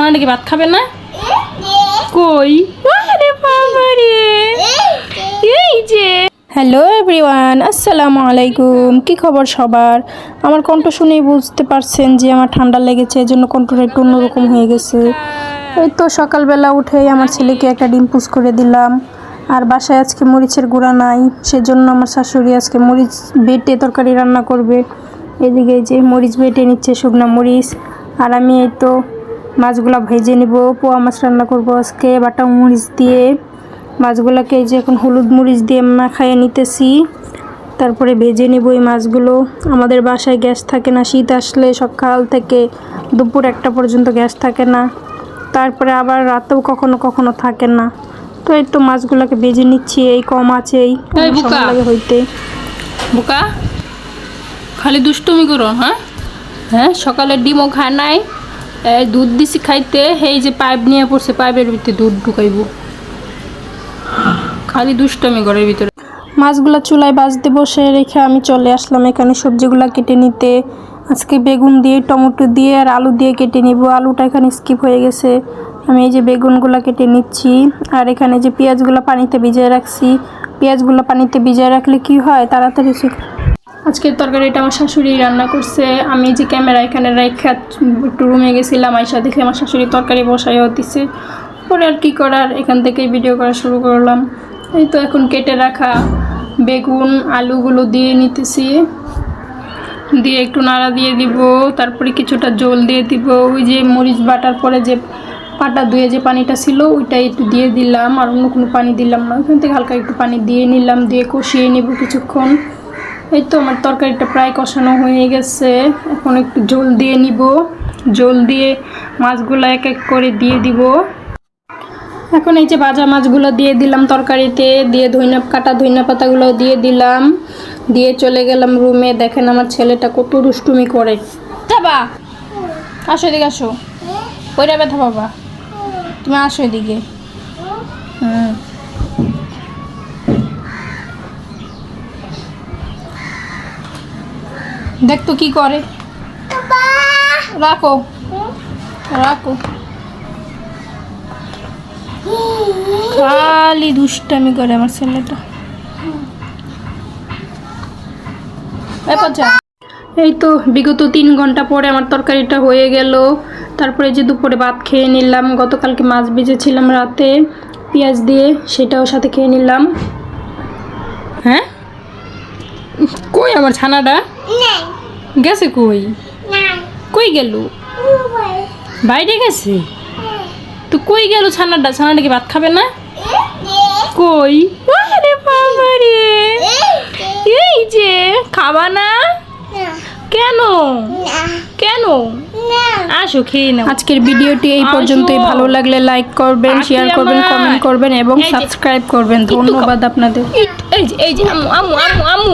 ছানাটা কি ভাত খাবে না? কই? আরে বাবা রে। এই যে। হ্যালো এভরিওয়ান আসসালামু আলাইকুম। কি খবর সবার? আমার কণ্ঠ শুনেই বুঝতে পারছেন যে আমার ঠান্ডা লেগেছে, এজন্য কণ্ঠটা একটু অন্যরকম হয়ে গেছে। এই তো সকালবেলা উঠেই আমার ছেলেকে একটা ডিম পুষ করে দিলাম। আর বাসায় আজকে মরিচের গুঁড়া নাই, সেজন্য আমার শাশুড়ি আজকে মরিচ বেটে তরকারি রান্না করবে। এদিকে যে মরিচ বেটে নিচ্ছে শুকনো মরিচ। আর আমি এই তো মাছগুলা ভেজে নিব পোয়া মাছ রান্না করব আজকে বাটা মরিচ দিয়ে। মাছগুলোকে এই যে এখন হলুদ মরিচ দিয়ে মাখাইয়ে নিতেছি। তারপরে ভেজে নেব এই মাছগুলো। আমাদের বাসায় গ্যাস থাকে না শীত আসলে সকাল থেকে দুপুর একটা পর্যন্ত গ্যাস থাকে না। তারপরে আবার রাতেও কখনো কখনো থাকে না। তো এই তো মাছগুলোকে ভেজে নিচ্ছি এই কম আছে এই লাগে হইতে। বোকা? খালি দুষ্টুমি করো হ্যাঁ? হ্যাঁ সকালে ডিমও খায় নাই দুধ দিছি খাইতে এই যে পাইপ নিয়ে পড়ছে, পাইপের ভিতরে দুধ ঢুকাইব। খালি দুষ্টমি ঘরের ভিতরে। মাছগুলো চুলায় বাজতে বসে রেখে আমি চলে আসলাম এখানে সবজিগুলো কেটে নিতে। আজকে বেগুন দিয়ে, টমেটো দিয়ে আর আলু দিয়ে কেটে নিব। আলুটা এখানে স্কিপ হয়ে গেছে। আমি এই যে বেগুনগুলো কেটে নিচ্ছি। আর এখানে যে পেঁয়াজগুলো পানিতে ভিজিয়ে রাখছি, পেঁয়াজগুলো পানিতে ভিজিয়ে রাখলে কি হয়? তাড়াতাড়ি আজকের তরকারিটা আমার শাশুড়ি রান্না করছে। আমি যে ক্যামেরা এখানে রেখা একটু রুমে গেছিলাম আইসা দেখে আমার শাশুড়ি তরকারি বসাইও দিছে। পরে আর কি করার, এখান থেকেই ভিডিও করা শুরু করলাম। এই তো এখন কেটে রাখা বেগুন, আলুগুলো দিয়ে নিতেছি। দিয়ে একটু নাড়া দিয়ে দিব, তারপরে কিছুটা জল দিয়ে দিব। ওই যে মরিচ বাটার পরে যে পাটা ধুয়ে যে পানিটা ছিল, ওইটাই একটু দিয়ে দিলাম। আর অন্য কোনো পানি দিলাম না। ওখান থেকে হালকা একটু পানি দিয়ে নিলাম, দিয়ে কষিয়ে নিব কিছুক্ষণ। এই তো আমার তরকারিটা প্রায় কষানো হয়ে গেছে। এখন একটু জল দিয়ে নিব। জল দিয়ে মাছগুলো এক এক করে দিয়ে দিব। এখন এই যে ভাজা মাছগুলো দিয়ে দিলাম তরকারিতে, দিয়ে ধইনা কাটা ধইনা পাতাগুলো দিয়ে দিলাম। দিয়ে চলে গেলাম রুমে। দেখেন আমার ছেলেটা কত দুষ্টুমি করে। যাবা আসো এদিকে আসো। ওইটা ব্যথা বাবা তুমি আসো এদিকে। হুম। দেখ তো কি করে। রাখো। রাখো। খালি দুষ্টামি করে আমার ছেলেটা। এই তো বিগত তিন ঘণ্টা পরে আমার তরকারিটা হয়ে গেল। তারপরে যে দুপুরে ভাত খেয়ে নিলাম। গতকালকে মাছ ভেজেছিলাম রাতে। পেঁয়াজ দিয়ে সেটাও সাথে খেয়ে নিলাম। হ্যাঁ? কই আমার ছানাটা? গেছে কই? কই গেল? বাইরে গেছে? তো কই গেল ছানাটা? ছানাটা কি ভাত খাবে না? কই? আরে বাবা রে। এই যে খাবা না? কেন? কেন? আসো খেয়ে নাও। আজকের ভিডিওটি এই পর্যন্তই। ভালো লাগলে লাইক করবেন শেয়ার করবেন কমেন্ট করবেন এবং সাবস্ক্রাইব করবেন। ধন্যবাদ আপনাদের। এই যে এই যে আম্মু আম্মু আম্মু আম্মু